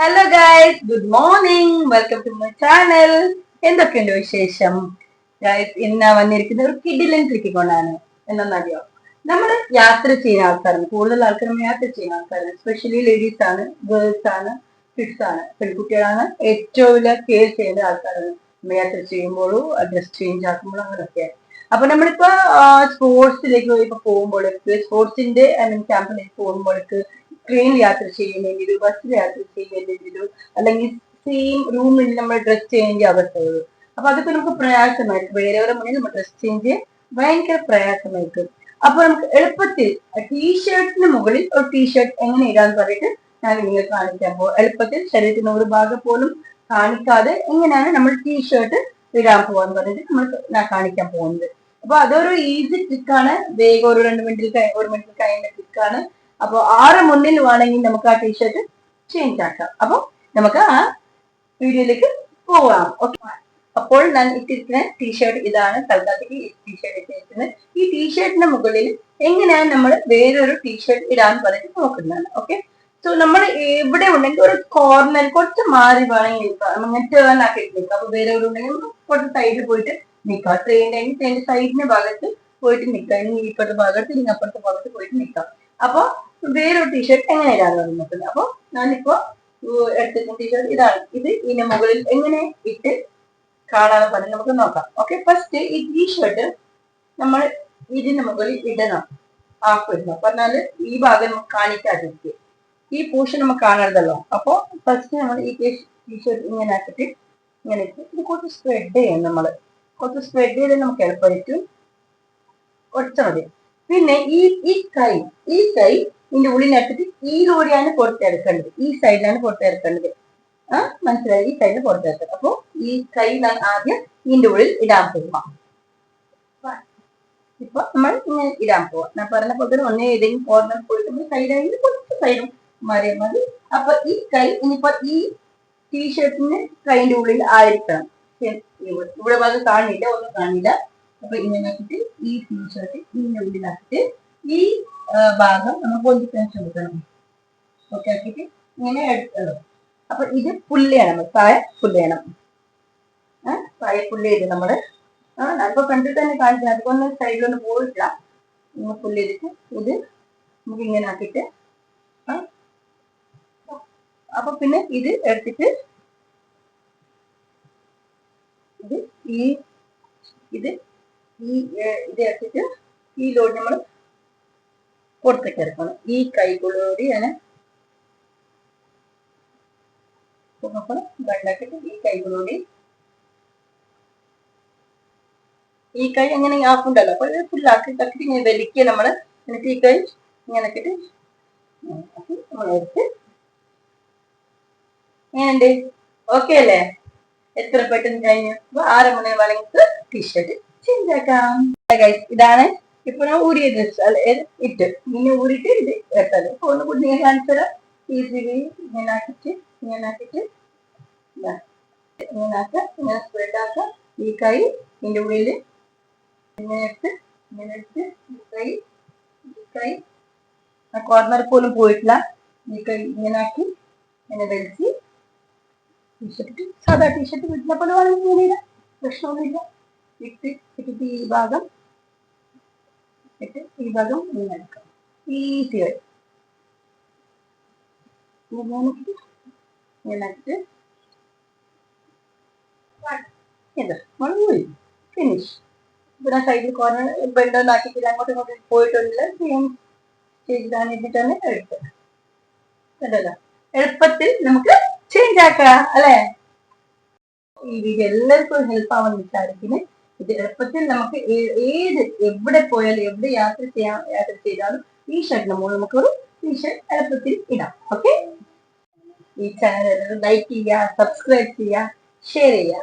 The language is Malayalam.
Hello guys good morning welcome to my channel എന്തൊക്കെയുണ്ട് വിശേഷം? ഗൈസ് ഇന്ന് വന്നിരിക്കുന്ന ഒരു കിഡിലൻ കൊണ്ടാണ്. എന്നറിയോ നമ്മൾ യാത്ര ചെയ്യുന്ന ആൾക്കാരാണ്. കൂടുതൽ ആൾക്കാരും യാത്ര ചെയ്യുന്ന ആൾക്കാരാണ്. സ്പെഷ്യലി ലേഡീസ് ആണ് ഗേൾസ് ആണ് കിഡ്സ് ആണ്. പെൺകുട്ടികളാണ് ഏറ്റവും കെയർ ചെയ്യേണ്ട ആൾക്കാരാണ്. നമ്മൾ യാത്ര ചെയ്യുമ്പോഴും ഡ്രസ് ചേഞ്ച് ആക്കുമ്പോഴും അങ്ങനെയൊക്കെ അപ്പൊ നമ്മളിപ്പോ സ്പോർട്സിലേക്ക് ഇപ്പൊ പോകുമ്പോഴേക്ക് സ്പോർട്സിന്റെ ക്യാമ്പിലേക്ക് പോകുമ്പോഴേക്ക് ട്രെയിൻ യാത്ര ചെയ്യുന്നെങ്കിലും ബസ്സിൽ യാത്ര ചെയ്യുന്നെങ്കിലും അല്ലെങ്കിൽ സെയിം റൂമിൽ നമ്മൾ ഡ്രസ് ചെയ്യേണ്ട അവസ്ഥകൾ അപ്പൊ അതൊക്കെ നമുക്ക് പ്രയാസമായിരിക്കും. വേറെ മുന്നിൽ നമ്മൾ ഡ്രസ് ചെയ്ഞ്ച് ഭയങ്കര പ്രയാസമായിരിക്കും. അപ്പൊ നമുക്ക് എളുപ്പത്തിൽ ടീഷർട്ടിന് മുകളിൽ ഒരു ടീഷർട്ട് എങ്ങനെ ഇടാന്ന് പറഞ്ഞിട്ട് ഞാൻ നിങ്ങൾ കാണിക്കാൻ പോകും. എളുപ്പത്തിൽ ശരീരത്തിന് ഒരു ഭാഗം പോലും കാണിക്കാതെ എങ്ങനെയാണ് നമ്മൾ ടീഷർട്ട് ഇടാൻ പോവാന്ന് പറഞ്ഞിട്ട് നമ്മൾ ഞാൻ കാണിക്കാൻ പോകുന്നത്. അപ്പൊ അതൊരു ഈസി ട്രിക്കാണ് വേഗം ഒരു രണ്ട് മിനിറ്റിൽ ഒരു മിനിറ്റിൽ കഴിയുന്ന ആണ്. അപ്പൊ ആറ് മുന്നിൽ വേണമെങ്കിൽ നമുക്ക് ആ ടീഷർട്ട് ചേഞ്ച് ആക്കാം. അപ്പൊ നമുക്ക് ആ വീഡിയോയിലേക്ക് പോവാം. ഓക്കെ അപ്പോൾ ഞാൻ ഇട്ടിരിക്കുന്ന ടീഷർട്ട് ഇതാണ് തൽക്കാലത്തേക്ക് ഈ ടീഷർട്ട് ഇട്ടിരിക്കുന്നത്. ഈ ടീഷർട്ടിന് മുകളിൽ എങ്ങനെയാണ് നമ്മൾ വേറൊരു ടീഷർട്ട് ഇടാൻ പറഞ്ഞിട്ട് നോക്കുന്നതാണ്. ഓക്കെ സോ നമ്മൾ എവിടെ ഉണ്ടെങ്കിൽ ഒരു കോർണർ കുറച്ച് മാറി വേണമെങ്കിൽ നിൽക്കാം അങ്ങനെ ടേൺ ആക്കിയിട്ട് നിൽക്കാം അപ്പൊ വേറെ ഉണ്ടെങ്കിൽ കുറച്ച് സൈഡിൽ പോയിട്ട് നിൽക്കാം ട്രെയിനിന്റെ ട്രെയിനിന്റെ സൈഡിന്റെ ഭാഗത്ത് പോയിട്ട് നിൽക്കാം ഇനി ഇപ്പുറത്തെ ഭാഗത്ത് ഇനി അപ്പുറത്തെ ഭാഗത്ത് പോയിട്ട് നിൽക്കാം അപ്പൊ വേറൊരു ടീഷർട്ട് എങ്ങനെ ഇടാന്ന് നോക്കുന്നത് അപ്പൊ ഞാനിപ്പോ എടുത്തിരിക്കുന്ന ടീഷർട്ട് ഇതാണ്. ഇത് ഇതിന്റെ മുകളിൽ എങ്ങനെ ഇട്ട് കാണാൻ പറഞ്ഞ് നമുക്ക് നോക്കാം. ഓക്കെ ഫസ്റ്റ് ഈ ടീഷർട്ട് നമ്മൾ ഇതിന്റെ മുകളിൽ ഇടണം. ഹാഫ് ഇടണം പറഞ്ഞാൽ ഈ ഭാഗം നമുക്ക് കാണിക്കാതിരിക്കും. ഈ പോഷൻ നമുക്ക് കാണരുതല്ലോ. അപ്പൊ ഫസ്റ്റ് നമ്മൾ ഈ ടീഷർട്ട് ഇങ്ങനെ ആക്കിയിട്ട് ഇങ്ങനെ ഇത് കുറച്ച് സ്പ്രെഡ് ചെയ്യണം നമ്മൾ കുറച്ച് സ്പ്രെഡ് ചെയ്ത് നമുക്ക് എളുപ്പമായിരിക്കും ഒടിച്ചാൽ മതി. പിന്നെ ഈ ഈ കൈ ഈ കൈ ഇതിന്റെ ഉള്ളിനകത്തിട്ട് ഇതിലൂടെയാണ് പുറത്തെടുക്കേണ്ടത് ഈ സൈഡിലാണ് പുറത്തെടുക്കേണ്ടത് ആ മനസ്സിലായി? ഈ സൈഡിൽ പുറത്തെടുക്കുന്നത് അപ്പൊ ഈ കൈ ഞാൻ ആദ്യം ഇതിന്റെ ഉള്ളിൽ ഇടാൻ പോവാം ഇപ്പൊ നമ്മൾ ഇങ്ങനെ ഇടാൻ പോവാം. ഞാൻ പറഞ്ഞ പോലെ ഒന്നേ ഏതെങ്കിലും കോർണർ പോയിട്ട് സൈഡായി കുറച്ച് സൈഡും മാറിയാൽ മതി. അപ്പൊ ഈ കൈ ഇനിയിപ്പോ ഈ ടീഷർട്ടിന് കൈന്റെ ഉള്ളിൽ ആയിരിക്കണം. ഇവിടെ ഭാഗം കാണില്ല ഒന്നും കാണില്ല. അപ്പൊ ഇങ്ങനെ ആക്കിയിട്ട് ഈ ടീഷർട്ട് ഇതിന്റെ ഉള്ളിലാക്കിയിട്ട് ഈ ഭാഗം നമ്മൾ പൊന്തിക്കാൻ ശ്രമിക്കണം ഓക്കെ ആക്കിയിട്ട് ഇങ്ങനെ എടുക്കണം. അപ്പൊ ഇത് പുല്ല് ചെയ്യണം നമ്മൾ താഴെ പുല്ല് ചെയ്യണം താഴെ പുല്ല് ചെയ്ത് നമ്മൾ ഫ്രണ്ടിൽ തന്നെ കാണിക്കണം അതിപ്പോ സൈഡിലൊന്നും പോയിട്ടില്ല. ഇങ്ങനെ പുല്ല് ചെയ്തിട്ട് ഇത് നമുക്ക് ഇങ്ങനെ ആക്കിയിട്ട് ആ, അപ്പൊ പിന്നെ ഇത് എടുത്തിട്ട് ഇത് ഈ ഇത് ഈ ഇത് എടുത്തിട്ട് ഈ ലോഡ് നമ്മൾ പുറത്തേക്ക് ഇറക്കണം ഈ കൈകളോട് ഞാൻ നോക്കണം. ഈ കൈകളോട് ഈ കൈ അങ്ങനെ ആക്കുണ്ടല്ലോ അപ്പൊ ഇത് ഫുള്ളാക്കി തക്കിട്ട് ഇങ്ങനെ വലിക്കുക നമ്മൾ എന്നിട്ട് ഈ കൈ ഇങ്ങനെ ആക്കി നമ്മൾ എടുത്ത് എങ്ങനെയുണ്ട് ഓക്കെ അല്ലേ? എത്ര പെട്ടെന്ന് കഴിഞ്ഞു അപ്പൊ ആറ് മണി വേണമെങ്കിൽ ടീഷർട്ട് ചേഞ്ച് ആക്കാം ഇതാണ് ഇപ്പൊ ഞാൻ ഊരിയ ഡ്രസ് ഇട്ട്. ഇങ്ങനെ ഊരിട്ട് ഇത് എടുത്തത് ഫോണ് കൂടി നിങ്ങൾ കാണിച്ചു തരാം. ഈസിലി ഇങ്ങനെ ആക്കിട്ട് ഇങ്ങനെ ആക്കിട്ട് ഇങ്ങനെ ആക്കാം ഇങ്ങനെ സ്പ്രെഡ് ആക്കാം. ഈ കൈ ഇതിന്റെ ഉള്ളിൽ ഇങ്ങനെ എടുത്ത് ഇങ്ങനെ ഈ കൈ ഈ കൈ. ആ കോർണർ പോലും പോയിട്ടില്ല. ഈ കൈ ഇങ്ങനെ ആക്കി ഇങ്ങനെ ടീഷർട്ട് സാധാ ടീഷർട്ട് വീട്ടിലെ പോലെ വേണമെങ്കിൽ പ്രശ്നമൊന്നുമില്ല. ഇട്ട് ഇട്ടിട്ട് ഈ ഭാഗം ഇട്ട് ഈ ഭാഗം ഇങ്ങനെ എടുക്കാം ഈസി ആയി ആക്കിയിട്ട് ഇത് മുഴുവൻ ഫിനിഷ് ഇവിടെ സൈഡിൽ കോർണർ ബെൽഡൊന്നും ആക്കിയിട്ട് അങ്ങോട്ടും ഇങ്ങോട്ടും പോയിട്ടില്ല സെയിം ചെയ്താണ് ഇതിട്ടാണ് എടുത്തത്. കണ്ടല്ലോ? എളുപ്പത്തിൽ നമുക്ക് ചേഞ്ച് ആക്ക അല്ലേ? ഈ എല്ലാവർക്കും ഹെൽപ്പ് ആവാൻ വിചാരിക്കുന്നു. ഇത് എളുപ്പത്തിൽ നമുക്ക് ഏത് എവിടെ പോയാലും എവിടെ യാത്ര ചെയ്യാൻ യാത്ര ചെയ്താലും ഈ ഷർട്ടിന് മുകളിൽ നമുക്കൊരു ഈ ഷർട്ട് എളുപ്പത്തിൽ ഇടാം. ഓക്കെ ഈ ചാനൽ ലൈക്ക് ചെയ്യുക സബ്സ്ക്രൈബ് ചെയ്യുക ഷെയർ ചെയ്യുക